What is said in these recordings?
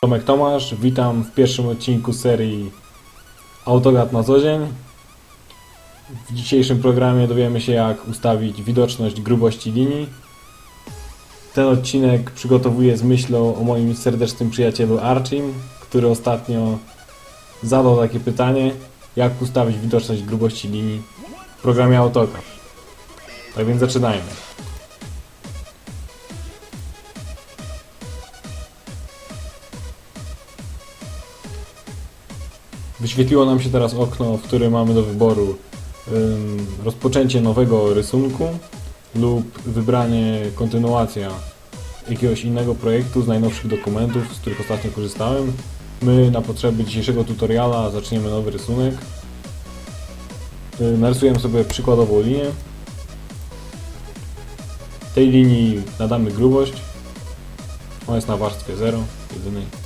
Tomek Tomasz, witam w pierwszym odcinku serii Autogad na co dzień. W dzisiejszym programie dowiemy się jak ustawić widoczność grubości linii. Ten odcinek przygotowuję z myślą o moim serdecznym przyjacielu Archim, który ostatnio zadał takie pytanie, jak ustawić widoczność grubości linii w programie AutoCAD. Tak więc zaczynajmy. Wyświetliło nam się teraz okno, w którym mamy do wyboru ym, rozpoczęcie nowego rysunku lub wybranie kontynuacja jakiegoś innego projektu z najnowszych dokumentów, z których ostatnio korzystałem. My na potrzeby dzisiejszego tutoriala zaczniemy nowy rysunek. Yy, Narysujemy sobie przykładową linię. Tej linii nadamy grubość. Ona jest na warstwie 0, jedynej.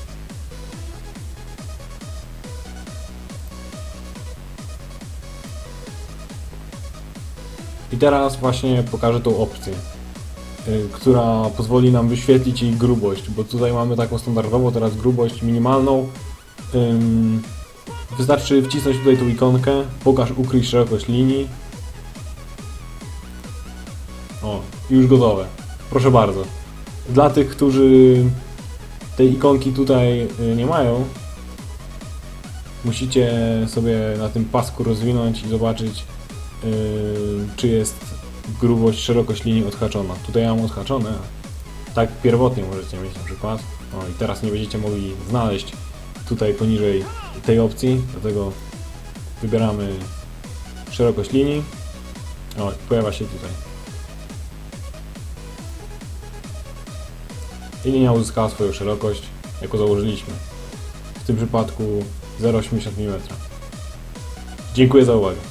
I teraz właśnie pokażę tą opcję, y, która pozwoli nam wyświetlić jej grubość, bo tutaj mamy taką standardową teraz grubość minimalną. Wystarczy wcisnąć tutaj tą ikonkę, pokaż ukryj szerokość linii. O, już gotowe. Proszę bardzo. Dla tych, którzy tej ikonki tutaj y, nie mają, musicie sobie na tym pasku rozwinąć i zobaczyć czy jest grubość, szerokość linii odhaczona. Tutaj ja mam odhaczone. Tak pierwotnie możecie mieć na przykład. O i teraz nie będziecie mogli znaleźć tutaj poniżej tej opcji, dlatego wybieramy szerokość linii. O, pojawia się tutaj. I linia uzyskała swoją szerokość, jaką założyliśmy. W tym przypadku 0,80 mm. Dziękuję za uwagę.